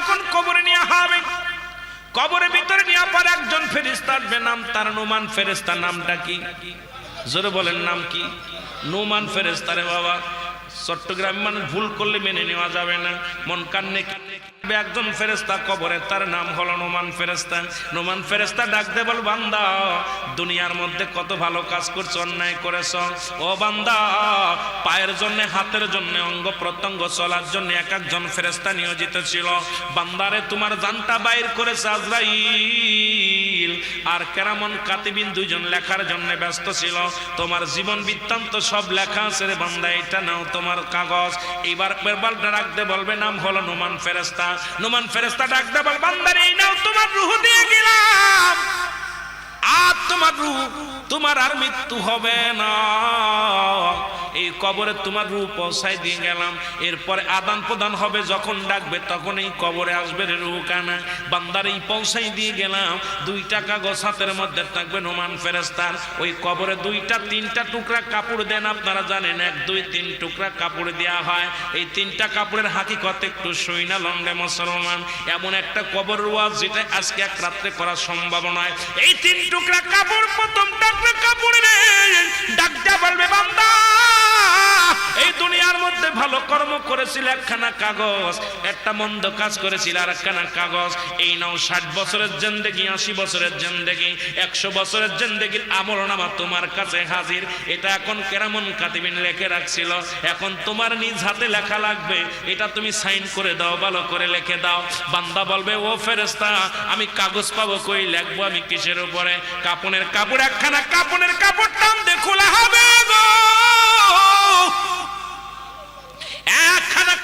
যখন কবরে নিয়ে হবে কবরের ভিতরে নিয়ে পর একজন ফেরিস্তা আসবে, নাম তার নোমান ফেরেস্তার নামটা কি? জোরে বলেন, নাম কি? নোমান ফেরেস্তা রে বাবা, চট্টগ্রাম মানুষ ভুল করলে মেনে নেওয়া যাবে না, মন কান্নে কাঁদবে একজন ফেরেস্তা কবরে, তার নাম হলো নোমান ফেরেস্তা নোমান ফেরেস্তা ডাক দে বল, বান্দা, দুনিয়ার মধ্যে কত ভালো কাজ করছ, অন্যায় করেছ? ও বান্দা, পায়ের জন্য, হাতের জন্য, অঙ্গ প্রত্যঙ্গ চলার জন্য এক একজন ফেরেস্তা নিয়োজিত ছিল। বান্দারে, তোমার জানটা বাইর করেছে আজরাইল। আর কেরামন কাতিবিন দুইজন লেখার জন্য ব্যস্ত ছিল। তোমার জীবন বৃত্তান্ত সব লেখা আছে রে এটা নাও তোমার কাগজ। এবার বেরবালটা রাখতে বলবে, নাম হলো নোমান ফেরেস্তা নোমান ফেরেস্তা ডাকতে বল বান্দার এই নাও তোমার রুহ দিয়ে গেলাম। আর তোমার রুহ, তোমার আর মৃত্যু হবে না। এই কবরে তোমার রূপ পৌঁছাই দিয়ে গেলাম। এরপরে আদান প্রদান হবে, যখন ডাকবে তখন এই কবরে আসবে রে রূপ কানা বান্দার এই পৌঁছাই দিয়ে গেলাম। দুইটা কাগজ হাতের মধ্যে থাকবে নোমান ফেরেস্তার ওই কবরে দুইটা, তিনটা টুকরা কাপড় দেন আপনারা জানেন, এক, দুই, তিন টুকরা কাপড় দেওয়া হয়। এই তিনটা কাপড়ের হাকিকত একটু সই না লন্ডে মুসলমান। এমন একটা কবর ওয়াজ যেটা আজকে এক রাত্রে করা সম্ভব নয়। এই তিন টুকরা কাপড় প্রথম টুকরা কাপড় রে ডাকটা কর্ম করেছিল একখানা কাগজ, একটা মন্দ কাজ করেছিল আর একখানা কাগজ। এই নাও ষাট বছরের জেন্দেগি, আশি বছরের জেন্দেগি, একশো বছরের জেন্দেগির আমল নামা তোমার কাছে হাজির। এটা এখন কেরামন কাতিবিন লেখে রাখছিল। এখন তোমার নিজ হাতে লেখা লাগবে। এটা তুমি সাইন করে দাও, ভালো করে লিখে দাও। বান্দা বলবে, ও ফেরেস্তা আমি কাগজ পাবো কই? লেখবো আমি কিসের উপরে? কাপনের কাপড় একখানা, কাপনের কাপড় টান খোলা হবে গো।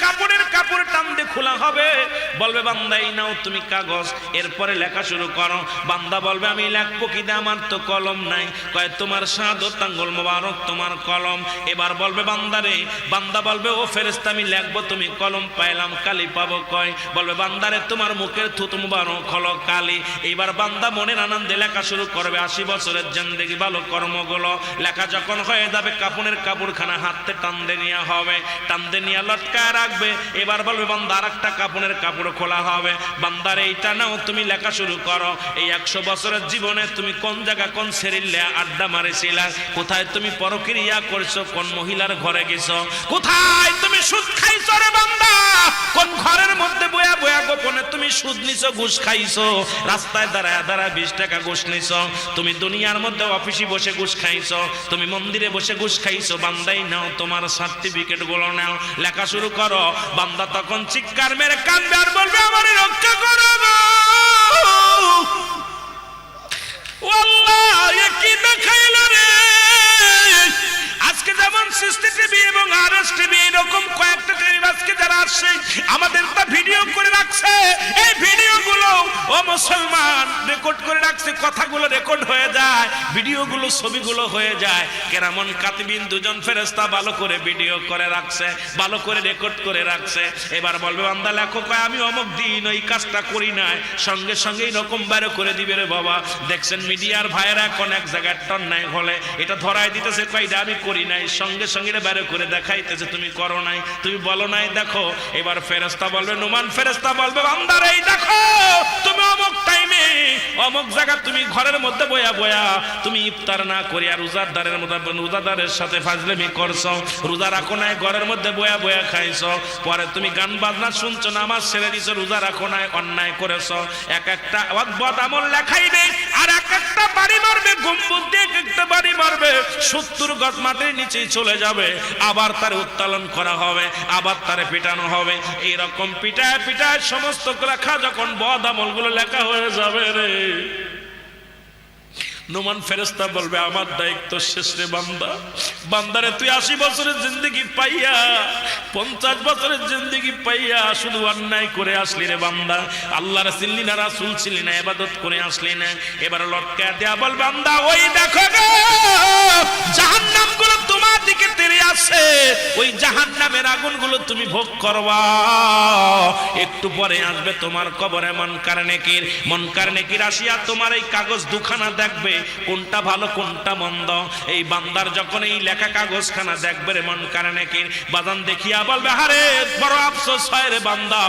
কাপড়ের কাপড় টান দিয়ে খোলা হবে। বলবে, বান্দা, এই নাও তুমি কাগজ। এরপরে লেখা শুরু করো। বান্দা বলবে, আমি লেখবো কি আমার তো কলম নাই। কয়, তোমার আঙ্গুল মোবারক, তোমার কলম। এবার বলবে বান্দারে বান্দা বলবে, ও ফেরেস্তা আমি লেখবো, তুমি কলম পাইলাম, কালি পাবো কয়? বলবে বান্দারে তোমার মুখের থুত মুবারক হলো কালি। এইবার বান্দা মনের আনন্দে লেখা শুরু করবে, আশি বছরের জেন্দেগি, ভালো কর্মগুলো। লেখা যখন হয়ে যাবে, কাপড়ের কাপড়খানা হাতে টানতে নেওয়া হবে। টানতে নিয়ে লটকায় রাখবে। এবার বলবে, বান্দা আর একটা কাপড়ের কাপড় খোলা হবে। বান্দার এইটা নাও, তুমি লেখা শুরু করো। এই একশো বছরের জীবনে তুমি কোন জায়গা, কোন সেরিল্লে আড্ডা মারেছিলা? কোথায় তুমি পরক্রিয়া করছ? কোন মহিলার ঘরে গেছো? কোথায় তুমি সুদ খাইছো রে বান্দা? কোন ঘরের মধ্যে বয়া বয়া গোপনে তুমি সুদ নিছো, ঘুষ খাইছো? রাস্তায় দাঁড়ায় দাঁড়ায় বিশ টাকা ঘুষ নিছো। তুমি দুনিয়ার মধ্যে অফিসে বসে ঘুষ খাইছো। তুমি মন্দিরে বসে ঘুষ খাইছো। বান্দাই নাও, তোমার সার্টিফিকেটগুলো নাও। লেখা শুরু করো। বান্দা তখন চিৎকার মেরে কান্দবে আর বলবে, আমারে রক্ষা করো আজকে যেমন সিসিটিভি এবং আরএস টিভি এরকম কয়েকটা টিভি আজকে যারা আসছে আমাদের রেকর্ড করে রাখছে, কথাগুলো রেকর্ড হয়ে যায়, ভিডিওগুলো, ছবিগুলো হয়ে যায়। কেরামন কাতিবিন দুজন ফেরেস্তা ভালো করে ভিডিও করে রাখছে, ভালো করে রেকর্ড করে রাখছে। এবার বলবে, বান্দা লেখক আমি অমুক দিন ওই কাজটা করি নাই। সঙ্গে সঙ্গে এরকম বাইরে করে দিবে রে বাবা। দেখছেন, মিডিয়ার ভাইয়েরা এখন এক জায়গায় টন্যায় হলে এটা ধরাই দিতেছে কয়টা আমি করি নাই। সঙ্গে সঙ্গে বাইরে করে দেখাইতেছে, তুমি করো নাই, তুমি বলো নাই, দেখো। এবার ফেরেস্তা বলবে, নুমান ফেরেস্তা বলবে বান্দার এই দেখো, তুমি অমুক টাইমে অমুক জায়গা তুমি ঘরের মধ্যে বয়া বয়া তুমি ইফতার না করিয়া রোজাদারের মধ্যে রোজাদারের সাথে ফাজলেমি করছ, রোজা রাখো নাই, ঘরের মধ্যে বয়া বয়া খাইছো, পরে তুমি গান বাজনা শুনছো না আমার ছেড়ে দিছো, রোজা রাখো নাই, অন্যায় করেছ, এক একটা অদ্ভুত আমল লেখাই নেই একটা বাড়ি মারবে, গম্বুজ দিয়ে এক একটা বাড়ি মারবে, সত্তর গজ মাটির নিচেই চলে যাবে। আবার তার উত্তোলন করা হবে, আবার তারে পিটানো হবে। এইরকম পিটায় পিটায় সমস্ত লেখা যখন বদ আমলগুলো লেখা হয়ে যাবে রে। নোমান ফেরেস্তা বলবে, আমার দায়িত্ব শেষ রে বান্দা। বান্দারে তুই আশি বছরের জিন্দগি পাইয়া, পঞ্চাশ বছরের জিন্দগি পাইয়া শুধু অন্যায় করে আসলি রে বান্দা। আল্লাহর চিনলি না রাসুল ছিলি না এবাদত করে আসলি না। এবার লটকা দেয়া বল, বান্দা, ওই দেখো জাহান্নামগুলো তোমার দিকে তেরে আসে ওই জাহান নামের আগুনগুলো তুমি ভোগ করবা। একটু পরে আসবে তোমার কবরে মন কারণেকির। মন কারণেকির আসিয়া তোমার এই কাগজ দুখানা দেখবে, কোনটা ভালো, কোনটা মন্দ। এই বান্দার যখন এই লেখা কাগজখানা দেখবে রে মন কারণেকির বাদান দেখিয়া বলবে, হারে বড় আফসোস হয় রে বান্দা।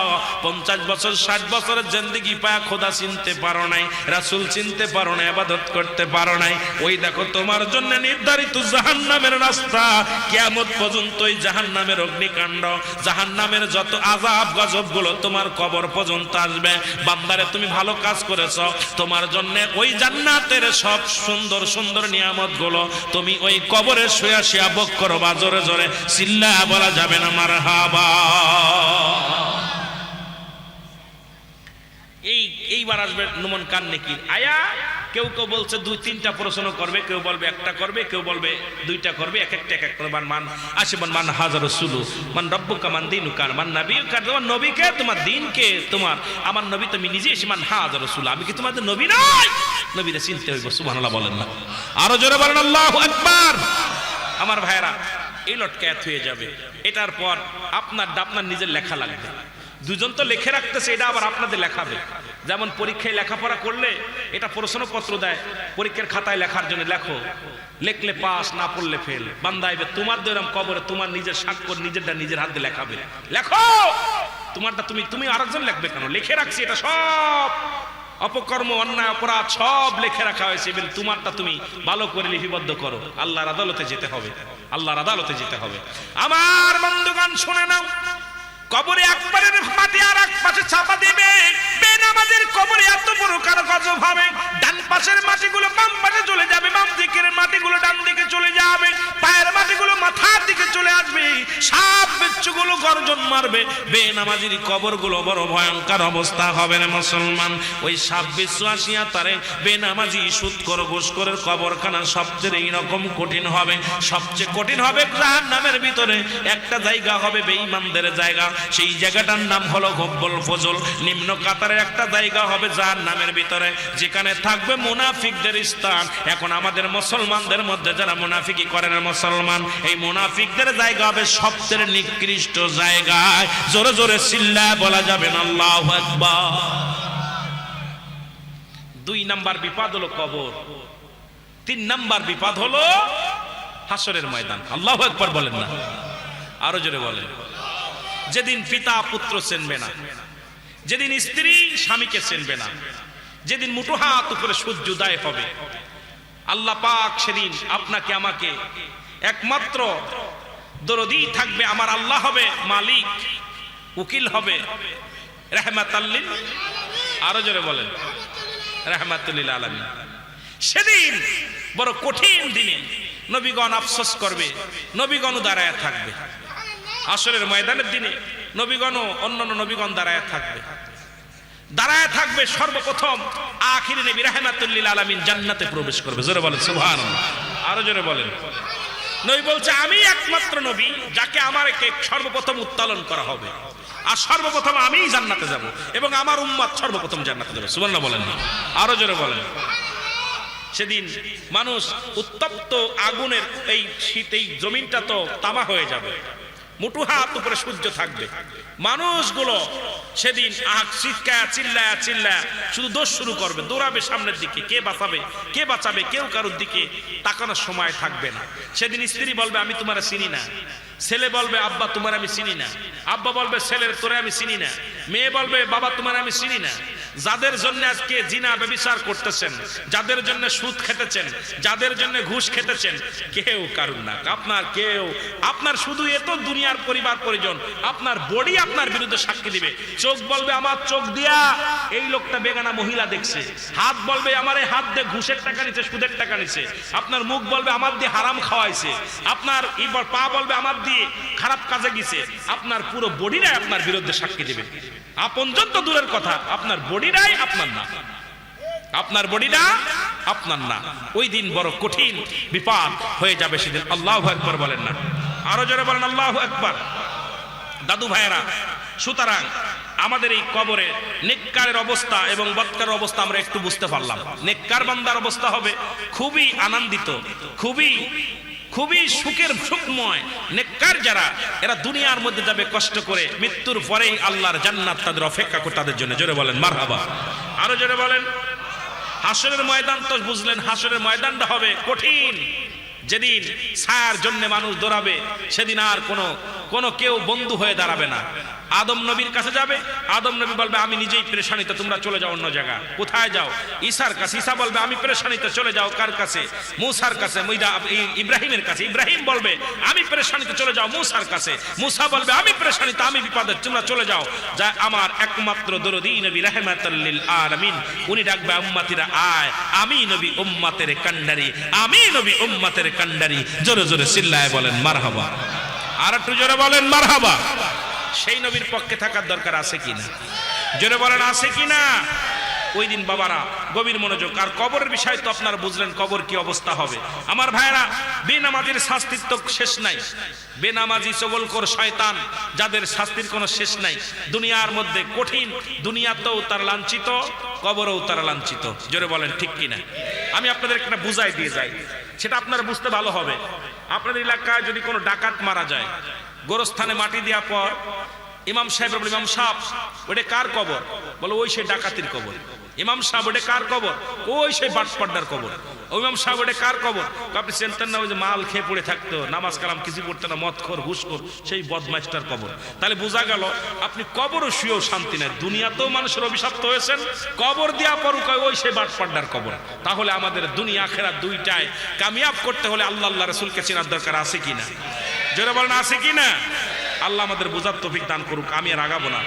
পঞ্চাশ বছর, ষাট বছরের জিন্দিগি পায়া খোদা চিনতে পারো নাই, রাসুল চিনতে পারো নাই, আবাদত করতে পারো নাই। ওই দেখো তোমার জন্য নির্ধারিত জাহান্নামের রাস্তা। কেমন পর্যন্ত ওই জাহান নামের অগ্নিকাণ্ড। জাহান নামের যত আজাব গজবগুলো তোমার কবর পর্যন্ত আসবে। বান্দারে, তুমি ভালো কাজ করেছ। তোমার জন্য ওই জান্নাতের সব সুন্দর সুন্দর নিয়ামতগুলো তুমি ওই কবরে শুয়া শুয়া বক করবা। জোরে জোরে চিল্লা বলা যাবে না মার হাবা এই, এইবার আসবে নুমন কান নাকি আয়া কেউ কেউ বলছে দুই, তিনটা প্রশ্ন করবে, কেউ বলবে একটা করবে, কেউ বলবে দুইটা করবে, এক একটা, এক এক মান মান আসিবান মান হাজার সুলু মান রব্বু কামান দিন কার মান নবী কার তোমার নবীকে, তোমার দিনকে, তোমার, আমার নবী তুমি নিজে এসে মান হাজার সুলু আমি কি তোমাদের নবী নয় নবীরা চিনতে হইব, সুবহানাল্লাহ বলেন না। আরও জোরে বলেন, আল্লাহু আকবার। আমার ভাইরা এই লটকায়াত হয়ে যাবে। এটার পর আপনার আপনার নিজের লেখা লাগবে। দুজন তো লেখে রাখতেছে, এটা আবার আপনাদের লেখাবে। যেমন পরীক্ষায় লেখাপড়া করলে এটা প্রশ্নপত্র দেয়, পরীক্ষার খাতায় লেখার জন্য লেখো। লেখলে পাস, না পড়লে ফেল। বান্দাইবে তোমার দৈরাম কবরে তোমার নিজের স্বাক্ষর, নিজেরটা নিজের হাতে লেখাবে। লেখো! তোমারটা তুমি তুমি আরেকজন লিখবে কেন? লিখে রাখছি এটা সব। অপকর্ম, অন্যায়, অপরাধ সব লিখে রাখা হয়েছে। এবং তোমারটা তুমি ভালো করে লিপিবদ্ধ করো। আল্লাহর আদালতে যেতে হবে। আল্লাহর আদালতে যেতে হবে। আমার বন্ধুগান শুনে নাও। কবরে একবারের মাটি আর এক পাশে চাপা দিবে। বেনামাজের কবরে এত বড় কারও গজব হবে। ডান পাশের মাটিগুলো বাম পাশে চলে যাবে। বাম দিকের মাটিগুলো ডান দিকে চলে যাবে। পায়ের মাটিগুলো মাথার দিকে চলে আসবে। সাপ বিচ্ছুগুলো গর্জন মারবে। বেনামাজির কবরগুলো বড় ভয়ঙ্কর অবস্থা হবে না মুসলমান। ওই সাপ বিচ্ছু আসিয়া তারে বেনামাজি সুদ কর ঘুষ করে কবরখানা সবচেয়ে এইরকম কঠিন হবে। সবচেয়ে কঠিন হবে জাহান নামের ভিতরে। একটা জায়গা হবে বেঈমানদের জায়গা। সেই জায়গাটার নাম হলো গব্বল ফজল। নিম্ন কাতারের একটা জায়গা হবে যার নামের ভিতরে, যেখানে থাকবে মুনাফিকদের স্থান। এখন আমাদের মুসলমানদের মধ্যে যারা মুনাফিকি করেন মুসলমান, এই মুনাফিকদের জায়গা হবে সবচেয়ে নিকৃষ্ট জায়গায় জোরে জোরে চিল্লা বলা যাবে না, আল্লাহু আকবার। দুই নাম্বার বিপদ হলো কবর। তিন নাম্বার বিপদ হলো হাসরের ময়দান। আল্লাহু আকবার বলেন না। আরও জোরে বলেন। যেদিন পিতা পুত্র চেনবে না, যেদিন স্ত্রী স্বামীকে চেনবে না, যেদিন মুঠো হাত উপরে সূর্য উদয় হবে, আল্লাহ পাক সেদিন আপনাকে, আমাকে একমাত্র দরদি থাকবে, আমার আল্লাহ হবে, মালিক, উকিল হবে। রেহমাত আরও জোরে বলেন। রেহমাতুল্লিল আলমী সেদিন বড় কঠিন দিনে নবীগণ আফসোস করবে, নবীগণ দাঁড়ায় থাকবে। আসরের ময়দানের দিনে নবীগণ অন্যান্য নবীগণ দাঁড়ায় থাকবে। দাঁড়ায় থাকবে সর্বপ্রথম আখির নবী রাহমাতুল্লিল আলামিন জান্নাতে প্রবেশ করবে। জোরে বলেন, সুবহানাল্লাহ। আরও জোরে বলেন। নবী বলছে, আমি একমাত্র নবী যাকে আমারকে সর্বপ্রথম উত্তোলন করা হবে। আর সর্বপ্রথম আমিই জান্নাতে যাব এবং আমার উম্মাদ সর্বপ্রথম জান্নাতে যাবে। সুবহানাল্লাহ বলেন না। আরও জোরে বলেন। সেদিন মানুষ উত্তপ্ত আগুনের এই শীত এই জমিনটা তো তামা হয়ে যাবে। মুটু হাত উপরে সূর্য থাকবে। মানুষগুলো সেদিন আখ চিৎকায়া চিল্লায়া চিল্লায়া, শুধু দোষ শুরু করবে, দৌড়াবে সামনের দিকে, কে বাঁচাবে কে বাঁচাবে, কেউ কারোর দিকে তাকানোর সময় থাকবে না। সেদিন স্ত্রী বলবে, আমি তোমার চিনি না। ছেলে বলবে, আব্বা, তোমার আমি চিনি না। আব্বা বলবে, ছেলের তোরে আমি চিনি না। মেয়ে বলবে, বাবা, তোমার আমি চিনি না। যাদের জন্য আজকে জিনা ব্যবিচার করতেছেন, যাদের জন্য সুদ খেতেছেন যাদের জন্য ঘুষ খেতেছেন কেউ কারুন না আপনার কেউ, আপনার শুধু এত দুনিয়ার পরিবার পরিজন, আপনার বডি আপনার বিরুদ্ধে সাক্ষী দিবে। চোখ বলবে, আমার চোখ দিয়া এই লোকটা বেগানা মহিলা দেখছে। হাত বলবে, আমার এই হাত দিয়ে ঘুষের টাকা নিছে, সুদের টাকা নিছে। আপনার মুখ বলবে, আমার দিয়ে হারাম খাওয়াইছে। আপনার পা বলবে, আমার দিয়ে খারাপ কাজে গেছে। আপনার পুরো বডিটাই আপনার বিরুদ্ধে সাক্ষী দিবে। আপনজন তো দূরের কথা, আপনার বডিটাই আপনার না। আপনার বডিটা আপনার না। ওই দিন বড় কঠিন বিপদ হয়ে যাবে সেদিন। আল্লাহ একবার বলেন না। আরও জোরে বলেন, আল্লাহ একবার দাদু ভাইয়েরা, সুতরাং আমাদের এই কবরে নেককারের অবস্থা এবং বৎকারের অবস্থা আমরা একটু বুঝতে পারলাম। নেককার বান্দার অবস্থা হবে খুবই আনন্দিত, খুবই খুবই সুখের সুখময়, নেককার যারা, এরা দুনিয়ার মধ্যে যাবে কষ্ট করে, মৃত্যুর পরেই আল্লাহর জান্নাত তাদের অপেক্ষা করে, তাদের জন্য। জোরে বলেন, মারহাবা। আরও জোরে বলেন। হাসরের ময়দান তো বুঝলেন, হাসরের ময়দানটা হবে কঠিন। যেদিন ছায়ার জন্য মানুষ দৌড়াবে, সেদিন আর কোনো কোনো কেউ বন্ধু হয়ে দাঁড়াবে না। আদম নবীর কাছে যাবে, আদম নবী বলবে, আমি নিজেই পেরেশানিতে, তোমরা চলে যাও অন্য জায়গা কোথায় যাও? ঈসার কাছে ঈসা বলবে, আমি পেরেশানিতে চলে যাও কার কাছে? মুসার কাছে, মুইদা ইব্রাহিমের কাছে। ইব্রাহিম বলবে, আমি পেরেশানিতে চলে যাও মুসার কাছে। মুসা বলবে, আমি পেরেশানিতে, আমি বিপদে, তোমরা চলে যাও। যা আমার একমাত্র দরদি নবী রাহমাতাল্লিল আলামিন। উনি ডাকবে, উম্মাতিরা, আয়। আমি নবী উম্মাতের কান্ডারি। আমি নবী উম্মাতের কান্ডারি জোরে জোরে চিল্লায় বলেন, মারহাবা। আর একটু জোরে বলেন, মারহাবা। সেই নবীর পক্ষে থাকার দরকার আছে কিনা? জোরে বলেন, আছে কিনা? ওই দিন বাবারা গভীর মনোযোগ, আর কবরের বিষয় তো আপনারা বুঝলেন কবর কি অবস্থা হবে? আমার ভাইরা বেনামাজির শাস্তির তো শেষ নাই। বেনামাজি চগলকর শয়তান, যাদের শাস্তির কোনো শেষ নাই। দুনিয়ার মধ্যে কঠিন, দুনিয়াতেও তার লাঞ্ছিত, কবরেও তারা লাঞ্ছিত। জোরে বলেন, ঠিক কিনা? আমি আপনাদের একটা বুঝাই দিয়ে যাই। সেটা আপনারা বুঝতে ভালো হবে। আপনাদের এলাকায় যদি কোনো ডাকাত মারা যায়, গোরস্থানে মাটি দেওয়ার পর ইমাম সাহেব ইমাম সাহ ওটা কার কবর? বলে, ওই সেই ডাকাতির কবর। ইমাম সাহেব ওটা কার কবর? ওই সেই বাটপাড্ডার কবর। ইমাম সাহেব ওটা কার কবর? আপনি চিনতেন না ওই যে মাল খেয়ে পড়ে থাকতো নামাজ কালাম কিছু পড়তো না মদ খোর হুসখোর সেই বদমাইস্টার কবর। তাহলে বোঝা গেল, আপনি কবরও শুয়েও শান্তি নেই। দুনিয়াতেও মানুষের অভিশপ্ত হয়েছেন, কবর দেওয়া পরুক ওই সেই বাটপাড্ডার কবর। তাহলে আমাদের দুনিয়া আখেরা দুইটায় কামিয়াব করতে হলে আল্লাহ আল্লাহ রসুলকে চেনার দরকার আছে কিনা? জোরে বলেন, আছে কিনা? আল্লাহ আমাদের বোঝার তৌফিক দান করুক, আমি আর আগাবো না।